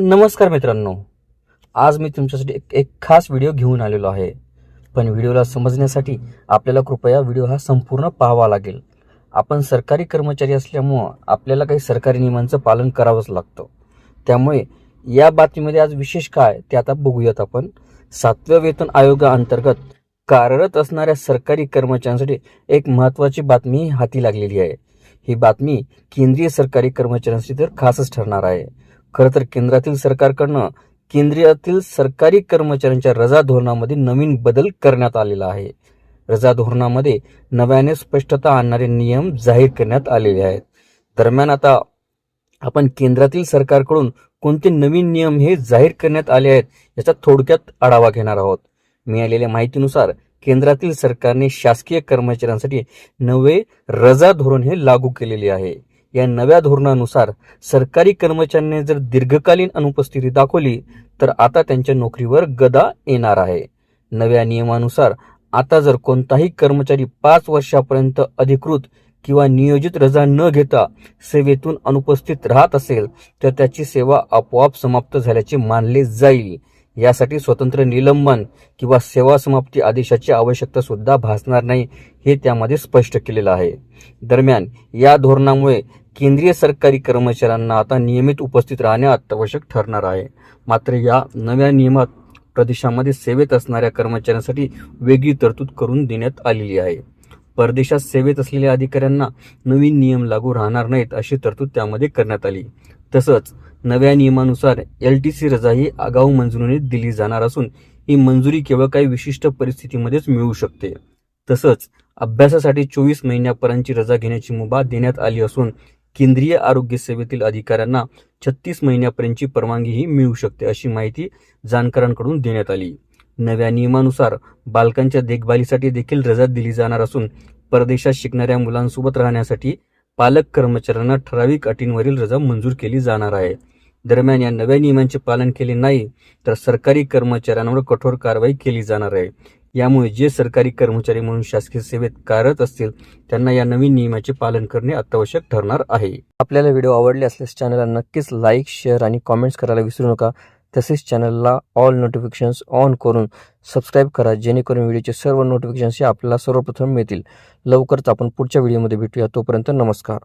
नमस्कार मित्रांनो. आज मी तुमच्यासाठी एक एक खास व्हिडिओ घेऊन आलेलो आहे. पण व्हिडिओला समजण्यासाठी आपल्याला कृपया व्हिडिओ हा संपूर्ण पाहावा लागेल. आपण सरकारी कर्मचारी असल्यामुळं आपल्याला काही सरकारी नियमांचं पालन करावंच लागतं. त्यामुळे या बातमीमध्ये आज विशेष काय ते आता बघूयात आपण. सातव्या वेतन आयोगाअंतर्गत कार्यरत असणाऱ्या सरकारी कर्मचाऱ्यांसाठी एक महत्त्वाची बातमी हाती लागलेली आहे. ही बातमी केंद्रीय सरकारी कर्मचाऱ्यांसाठी तर खासच ठरणार आहे. खरं तर केंद्रातील सरकारकडनं केंद्रीयातील सरकारी कर्मचाऱ्यांच्या रजा धोरणामध्ये नवीन बदल करण्यात आलेला आहे. रजा धोरणामध्ये नव्याने स्पष्टता आणणारे नियम जाहीर करण्यात आलेले आहेत. दरम्यान आता आपण केंद्रातील सरकारकडून कोणते नवीन नियम हे जाहीर करण्यात आले आहेत याचा थोडक्यात आढावा घेणार आहोत. मिळालेल्या माहितीनुसार केंद्रातील सरकारने शासकीय कर्मचाऱ्यांसाठी नवे रजा धोरण हे लागू केलेले आहे. या नव्या धोरणानुसार सरकारी कर्मचाऱ्यांनी जर दीर्घकालीन अनुपस्थिती दाखवली तर आता त्यांच्या नोकरीवर गदा येणार आहे. नव्या नियमानुसार आता जर कोणताही कर्मचारी पाच वर्षापर्यंत अधिकृत किंवा नियोजित रजा न घेता सेवेतून अनुपस्थित राहत असेल तर त्याची सेवा आपोआप समाप्त झाल्याचे मानले जाईल. यासाठी स्वतंत्र निलंबन किंवा सेवा समाप्ती आदेशाची आवश्यकता सुद्धा भासणार नाही हे त्यामध्ये स्पष्ट केलेलं आहे. दरम्यान या धोरणामुळे केंद्रीय सरकारी कर्मचाऱ्यांना आता नियमित उपस्थित राहणे अत्यावश्यक ठरणार आहे. मात्र या नव्या नियमात प्रदेशामध्ये सेवेत असणाऱ्या कर्मचाऱ्यांसाठी वेगळी तरतूद करून देण्यात आलेली आहे. परदेशात सेवेत असलेल्या अधिकाऱ्यांना नवीन नियम लागू राहणार नाहीत अशी तरतूद त्यामध्ये करण्यात आली. तसंच नव्या नियमानुसार एल टी सी रजा ही आगाऊ मंजुरीने दिली जाणार असून ही मंजुरी केवळ काही विशिष्ट परिस्थितीमध्येच मिळू शकते. तसंच अभ्यासासाठी चोवीस महिन्यापर्यंतची रजा घेण्याची मुभा देण्यात आली असून केंद्रीय आरोग्य सेवेतील अधिकाऱ्यांना छत्तीस महिन्यापर्यंतची परवानगीही मिळू शकते अशी माहिती जाणकारांकडून देण्यात आली. नव्या नियमानुसार बालकांच्या देखभालीसाठी देखील रजा दिली जाणार असून परदेशात शिकणाऱ्या मुलांसोबत राहण्यासाठी पालक कर्मचाऱ्यांना ठराविक अटींवरील रजा मंजूर केली जाणार आहे. दरम्यान या नव्या नियमांचे पालन केले नाही तर सरकारी कर्मचाऱ्यांवर कठोर कारवाई केली जाणार आहे. यामुळे जे सरकारी कर्मचारी म्हणून शासकीय सेवेत कार्यरत असतील त्यांना या नवीन नियमाचे पालन करणे अत्यावश्यक ठरणार आहे. आपल्याला व्हिडिओ आवडले असल्यास चॅनलला नक्कीच लाईक शेअर आणि कॉमेंट्स करायला विसरू नका. तसेच चॅनलला ऑल नोटिफिकेशन्स ऑन करून सबस्क्राईब करा जेणेकरून व्हिडिओचे सर्व नोटिफिकेशन्स हे आपल्याला सर्वप्रथम मिळतील. लवकरच आपण पुढच्या व्हिडिओमध्ये भेटूया. तोपर्यंत नमस्कार.